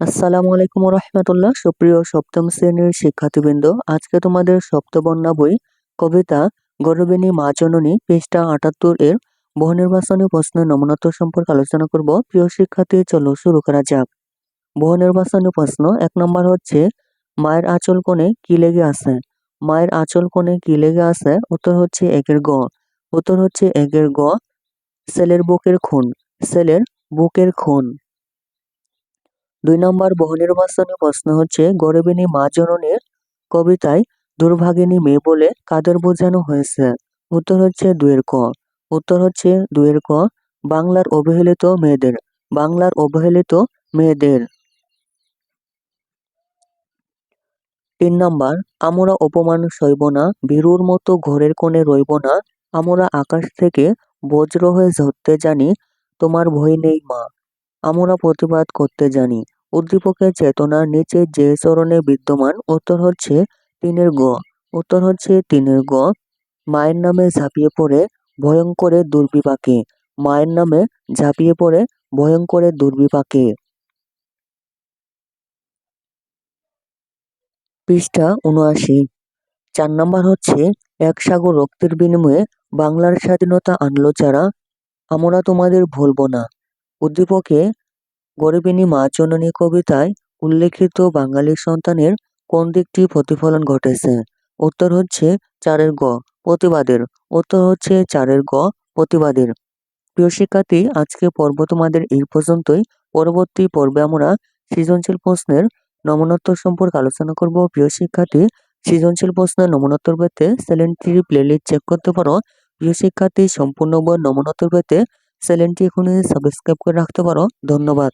আসসালামু আলাইকুম রহমতুল্লাহ সুপ্রিয় সপ্তম শ্রেণির শিক্ষার্থীবৃন্দ, আজকে তোমাদের সপ্তবর্ণা বই কবিতা গৌরবিনী মা জননী, পৃষ্ঠা আটাত্তর এর বহু নির্বাচনী প্রশ্নের নমনত্ব সম্পর্কে আলোচনা করব। প্রিয় শিক্ষার্থী, চলো শুরু করা যাক। বহু নির্বাচনী প্রশ্ন, এক নম্বর হচ্ছে, মায়ের আঁচল কোণে কি লেগে আছে? মায়ের আঁচল কোণে কি লেগে আছে? উত্তর হচ্ছে একের গ। উত্তর হচ্ছে একের গ ছেলের বুকের খুন। ছেলের বুকের খুন। দুই নম্বর বহুনির্বাচনী প্রশ্ন হচ্ছে, গরিবিনী মা জননীর কবিতায় দুর্ভাগিনী মেয়ে বলে কাদের বোঝানো হয়েছে? উত্তর হচ্ছে দুয়ের ক। উত্তর হচ্ছে দুয়ের ক, বাংলার অবহেলিত মেয়েদের, বাংলার অবহেলিত মেয়েদের। তিন নম্বর, আমরা অপমান সইব না, ভীরুর মতো ঘরের কোণে রইব না, আমরা আকাশ থেকে বজ্র হয়ে ঝরতে জানি, তোমার ভয় নেই মা, আমরা প্রতিবাদ করতে জানি। উদ্দীপকের চেতনার নিচে যে চরণে বিদ্যমান, উত্তর হচ্ছে তিনের গ। উত্তর হচ্ছে তিনের গ। মায়ের নামে ঝাঁপিয়ে পড়ে ভয়ঙ্করে দুর্বিপাকে। মায়ের নামে ঝাঁপিয়ে পড়ে ভয়ঙ্করে দুর্বিপাকে। পৃষ্ঠা উনআশি চার নম্বর হচ্ছে, এক সাগর রক্তের বিনিময়ে বাংলার স্বাধীনতা আনলো যারা, আমরা তোমাদের ভুলব না। উদ্দীপকে গরিবিনী মা জননী কবিতায় উল্লেখিত বাঙালি সন্তানের কোন দিকটি প্রতিফলন ঘটেছে? উত্তর হচ্ছে চারের গ, প্রতিবাদের। উত্তর হচ্ছে চারের গ, প্রতিবাদের। প্রিয় শিক্ষার্থী, আজকে পর্ব তোমাদের এই পর্যন্তই। পরবর্তী পর্বে আমরা সৃজনশীল প্রশ্নের নমনত্ব সম্পর্কে আলোচনা করব। প্রিয় শিক্ষার্থী, সৃজনশীল প্রশ্নের নমনত্তর পেতে চ্যানেলটির প্লেলিস্ট চেক করতে পারো। প্রিয় শিক্ষার্থী, সম্পূর্ণ বই নমনত্তর পেতে চ্যানেলটি এখনই সাবস্ক্রাইব করে রাখতে পারো। ধন্যবাদ।